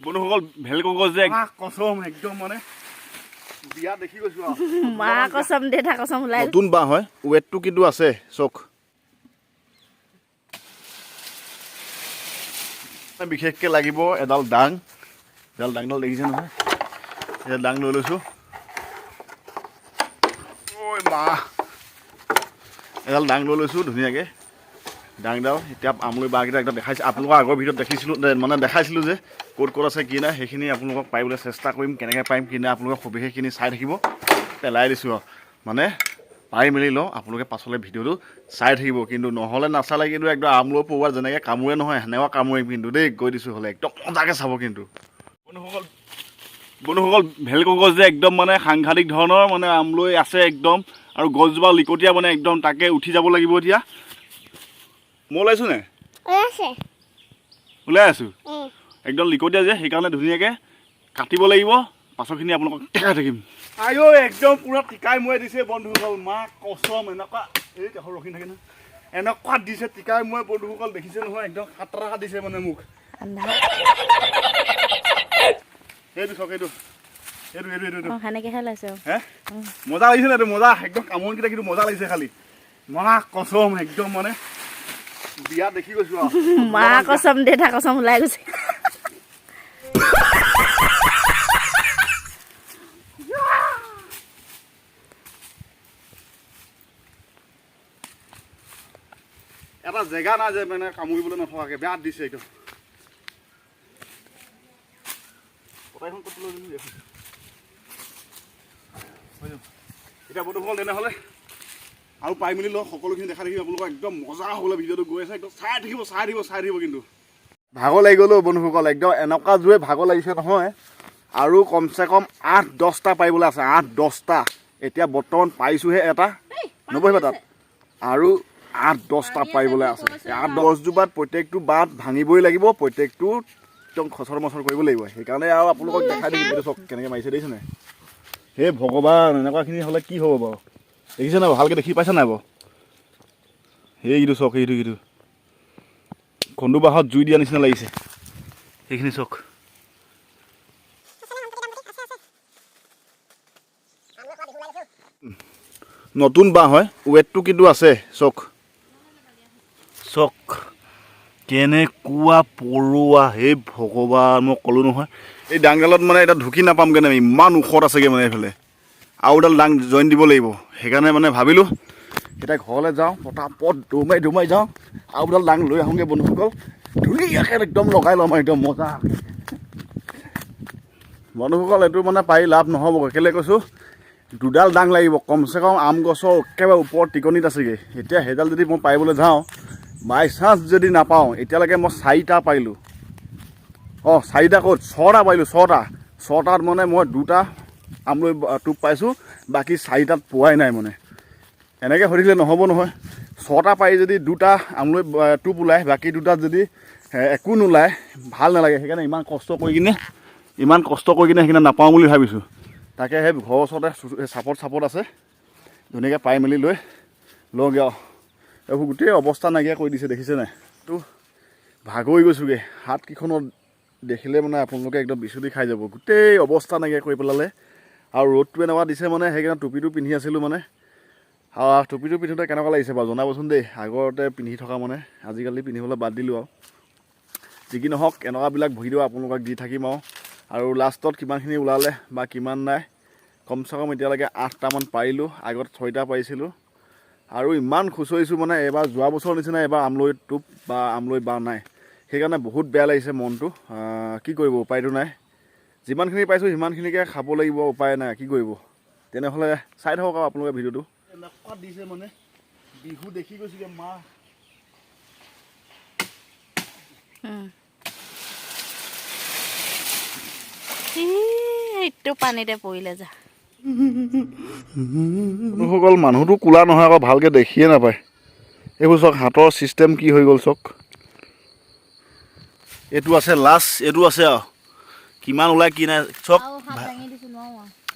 বন্ধুসকল ভেলকো গছ যে কচম একদম মানে বিয়া দেখি গৈছো মা কচম দেউতা কচম ওলাই নতুন বাঁহ হয় ৱেটটো কিন্তু আছে চক বিশেষকৈ লাগিব এডাল ডাং। এডাল ডাংডাল দেখিছে নহয়। এডাল ডাং লৈ লৈছোঁ। ঐ মা। এডাল ডাং লৈ লৈছোঁ ধুনীয়াকৈ। ডাংডাল এতিয়া আমলৈ বাঁহকেইটা একদম দেখাইছোঁ। আপোনালোকৰ আগৰ ভিডিঅ'ত দেখিছিলোঁ মানে দেখাইছিলোঁ যে। ক'ত ক'ত আছে কি নাই সেইখিনি আপোনালোকক পাৰিবলৈ চেষ্টা কৰিম কেনেকৈ পাৰিম কি নাই আপোনালোকে সবিশেষখিনি চাই থাকিব। পেলাই দিছোঁ আৰু। মানে পাই মেলি লওঁ আপোনালোকে পাছলৈ ভিডিঅ'টো চাই থাকিব। কিন্তু নহ'লে নাচালে কিন্তু একদম আমলৈ পৰুৱা যেনেকৈ কামোৰে নহয় সেনেকুৱা কামোৰিম কিন্তু দেই গৈ দিছোঁ হ'লে। একদম মজাকৈ চাব কিন্তু। বন্ধুসকল বন্ধুসকল ভেলকো গছ যে একদম মানে সাংঘাতিক ধৰণৰ মানে আমলৈ আছে একদম আৰু গছজোপা লিকটীয়া মানে একদম তাকে উঠি যাব লাগিব এতিয়া। মই ওলাইছোঁ নে? ওলাই আছোঁ? একদম লিকটীয়া যে সেইকাৰণে ধুনীয়াকৈ কাটিব লাগিব। পাছৰখিনি আপোনালোকক দেখাই থাকিম। আইঅ একদম পূৰা টিকাই মৰাই দিছে বন্ধুসকল। মা কচম এনেকুৱা এই ৰখি থাকে নহয় এনেকুৱা দিছে টিকাই মই বন্ধুসকল দেখিছে নহয় একদম খাতৰা দিছে মানে মোক। এইটো এইটো। এইটো মজা লাগিছে নে এইটো? মজা। একদম কামোৰকেইটা কিন্তু মজা লাগিছে খালি। মা কচম একদম মানে বিয়া দেখি গৈছোঁ আৰু। মা কচম দেউতা কচম ওলাই গৈছে। এটা জেগা নাই যে মানে কামুৰিবলৈ নথকাকৈ বেয়া দিছে ক'ত লৈ যাব। এতিয়া বন্ধুসকল তেনেহ'লে। আৰু পাই মেলি লওঁ সকলোখিনি দেখা দেখিব আপোনালোকৰ একদম মজা হ'বলৈ ভিডিঅ'টো গৈ আছে একদম চাই থাকিব চাই থাকিব চাই থাকিব কিন্তু। ভাগৰ লাগি গ'লো বন্ধুসকল একদম এনেকুৱা জোৰে ভাগৰ লাগিছে নহয়। আৰু কমচে কম আঠ দহটা পাৰিবলৈ আছে আঠ দহটা। এতিয়া বৰ্তমান পাইছোঁহে এটা। নবহিবা তাত। আৰু আঠ দহটা পাৰিবলৈ আছে। আঠ দহজোপাত প্ৰত্যেকটো বাট ভাঙিবই লাগিব প্ৰত্যেকটো একদম খচৰ মচৰ কৰিব লাগিব। সেইকাৰণে আৰু আপোনালোকক দেখাই দিম এইটো চাওক কেনেকৈ মাৰিছে দেখিছেনে হে ভগৱান এনেকুৱাখিনি হ'লে কি হ'ব বাৰু? দেখিছে নাই বাৰু? ভালকৈ দেখি পাইছে নাই বাৰু? সেইটো চাওক সেইটো সেইটো খণ্ডু বাঁহত জুই দিয়া নিচিনা লাগিছে। সেইখিনি চাওক নতুন বাঁহ হয় ৱেটটো কিন্তু আছে চক। চক কেনেকুৱা পৰুৱা হে ভগৱান মই ক'লোঁ নহয় এই ডাংডালত মানে এতিয়া ঢুকি নাপামগৈ নাই ইমান ওখত আছেগৈ মানে এইফালে। আৰু এডাল ডাং জইন দিব লাগিব। সেইকাৰণে মানে ভাবিলোঁ এতিয়া ঘৰলৈ যাওঁ পটাপট দৌমাই দৌমাই যাওঁ আৰু এডাল ডাং লৈ আহোঁগৈ বন্ধুসকল। ধুনীয়াকৈ একদম লগাই ল'ম একদম মজা। বন্ধুসকল এইটো মানে পাৰি লাভ নহ'বগৈ। কেলৈ কৈছোঁ? দুডাল ডাং লাগিব। কমচে কম আম গছৰ একেবাৰে ওপৰত টিকনিত আছেগৈ। এতিয়া সেইডাল যদি মই পাৰিবলৈ যাওঁ বাই চান্স যদি নাপাওঁ এতিয়ালৈকে মই চাৰিটা পাৰিলোঁ অঁ চাৰিটা ক'ত? ছটা পাৰিলোঁ ছটা। ছটাত মানে মই দুটা আমলৈ টোপ পাইছোঁ বাকী চাৰিটাত পোৱাই নাই মানে। এনেকৈ থাকিলে নহ'ব নহয়। ছটা পাৰি যদি দুটা আমলৈ টোপ ওলায় বাকী দুটাত যদি একো নোলায় ভাল নালাগে। সেইকাৰণে ইমান কষ্ট কৰি কিনে ইমান কষ্ট কৰি কিনে সেইকাৰণে নাপাওঁ বুলি ভাবিছোঁ। তাকে সেই ঘৰৰ ওচৰতে চাপত চাপত আছে। ধুনীয়াকৈ পাই মেলি লৈ লওঁগৈ আৰু। এইবোৰ গোটেই অৱস্থা নাইকিয়া কৰি দিছে, দেখিছে নাই? তো ভাগৰি গৈছোঁগৈ। হাতকেইখনত দেখিলে মানে আপোনালোকে একদম বিচুতি খাই যাব। গোটেই অৱস্থা নাইকিয়া কৰি পেলালে। আৰু ৰ'দটো এনেকুৱা দিছে মানে সেইকাৰণে টুপিটো পিন্ধি আছিলোঁ মানে। আৰু টুপিটো পিন্ধোতে কেনেকুৱা লাগিছে বাৰু জনাবচোন দেই। আগতে পিন্ধি থকা মানে আজিকালি পিন্ধিবলৈ বাদ দিলোঁ আৰু। যি কি নহওক, এনেকুৱাবিলাক ভিডিঅ' আপোনালোকক দি থাকিম আৰু। আৰু লাষ্টত কিমানখিনি ওলালে বা কিমান নাই, কমচে কম এতিয়ালৈকে আঠটামান পাৰিলোঁ। আগত ছয়টা পাৰিছিলোঁ। আৰু ইমান খুচৰিছোঁ মানে এইবাৰ যোৱা বছৰৰ নিচিনা এইবাৰ আমলৈ টোপ বা আমলৈ বাঁহ নাই। সেইকাৰণে বহুত বেয়া লাগিছে মনটো। কি কৰিব উপায়টো নাই। যিমানখিনি পাইছোঁ সিমানখিনিকে খাব লাগিব উপায় নাই কি কৰিব। তেনেহ'লে চাই থাকক আৰু আপোনালোকে ভিডিঅ'টো। এনেকুৱা দিছে মানে বিহু দেখি গৈছোগৈ মা। এইটো পানীতে পৰিলে যা। বন্ধুসকল মানুহটো ক'লা নহয় আকৌ ভালকৈ দেখিয়ে নাপায়। এইবোৰ চাওক হাতৰ ছিষ্টেম কি হৈ গ'ল চাওক এইটো আছে লাষ্ট এইটো আছে আৰু। কিমান ওলাই কি নাই চাওক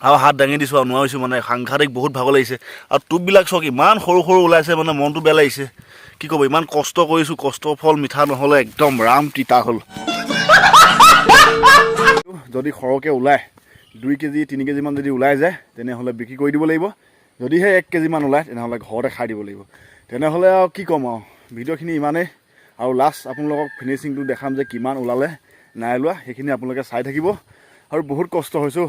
আৰু হাত দাঙি দিছোঁ আৰু। নোৱাৰিছোঁ মানে সাংঘাতিক বহুত ভাগৰ লাগিছে। আৰু টোপবিলাক চাওক ইমান সৰু সৰু ওলাইছে মানে মনটো বেয়া লাগিছে। কি ক'ব ইমান কষ্ট কৰিছোঁ কষ্টৰ ফল মিঠা নহ'লে একদম ৰাম তিতা হ'ল। যদি সৰহকৈ ওলায়। দুই কেজি, তিনি কেজিমান যদি ওলাই যায়, তেনেহ'লে বিক্ৰী কৰি দিব লাগিব। যদিহে এক কেজিমান ওলায়, তেনেহ'লে ঘৰতে খাই দিব লাগিব। তেনেহ'লে আৰু কি ক'ম আৰু? ভিডিঅ'খিনি ইমানেই। আৰু লাষ্ট আপোনালোকক ফিনিচিংটো দেখাম যে কিমান ওলালে, নাই ওলোৱা, সেইখিনি আপোনালোকে চাই থাকিব। আৰু বহুত কষ্ট হৈছোঁ।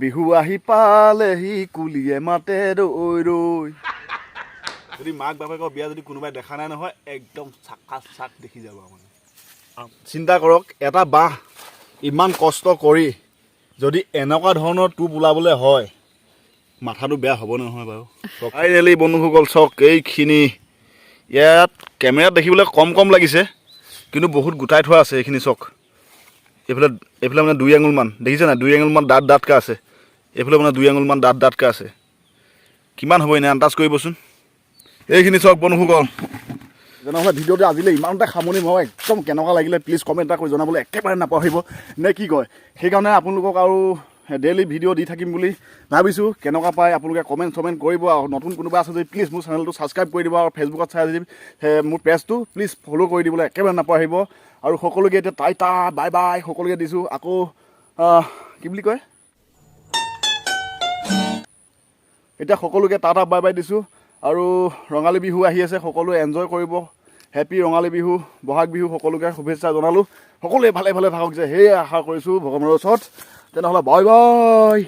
বিহু আহি পালেহি, কুলিয়ে মাতে ৰৈ ৰৈ। যদি মাক বাপেকৰ বিয়া যদি কোনোবাই দেখা নাই নহয়, একদম চাকা চাক দেখি যাব মানে চিন্তা কৰক, এটা বাঁহ ইমান কষ্ট কৰি যদি এনেকুৱা ধৰণৰ টোপ ওলাবলৈ হয়, মাথাটো বেয়া হ'ব নহয় বাৰু। ফাইনেলি বন্ধুসকল চাওক এইখিনি ইয়াত কেমেৰাত দেখিবলৈ কম কম লাগিছে, কিন্তু বহুত গোটাই থোৱা আছে এইখিনি চাওক এইফালে এইফালে মানে দুই আঙুলমান দেখিছে নাই? দুই আঙুলমান দাঁত দাঁতকৈ আছে। এইফালে মানে দুই আঙুলমান দাঁত দাঁতকৈ আছে। কিমান হ'ব এনে আন্দাজ কৰিবচোন? এইখিনি চাওক বন্ধুসকল। তেনেহ'লে ভিডিঅ'টো আজিলৈ ইমানতে সামৰণি মই একদম কেনেকুৱা লাগিলে প্লিজ কমেণ্ট এটা কৰি জনাবলৈ একেবাৰে নাপাহৰিব। নে কি কয়? সেইকাৰণে আপোনালোকক আৰু ডেইলি ভিডিঅ' দি থাকিম বুলি ভাবিছোঁ। কেনেকুৱা পায় আপোনালোকে কমেণ্ট চমেণ্ট কৰিব আৰু নতুন কোনোবা আছে যদি প্লিজ মোৰ চেনেলটো ছাবস্ক্ৰাইব কৰি দিব আৰু ফেচবুকত চাই যদি মোৰ পেজটো প্লিজ ফ'ল' কৰি দিবলৈ একেবাৰে নাপাহৰিব। আৰু সকলোকে এতিয়া টাইটা বাই বাই সকলোকে দিছোঁ। আকৌ কি বুলি কয়? এতিয়া সকলোকে টাটা বাই বাই দিছোঁ। আৰু ৰঙালী বিহু আহি আছে সকলোৱে এনজয় কৰিব। হেপী ৰঙালী বিহু বহাগ বিহু সকলোকে শুভেচ্ছা জনালোঁ। সকলোৱে ভালে ভালে থাকক যে সেয়ে আশা কৰিছোঁ ভগৱানৰ ওচৰত। তেনেহ'লে বাই বাই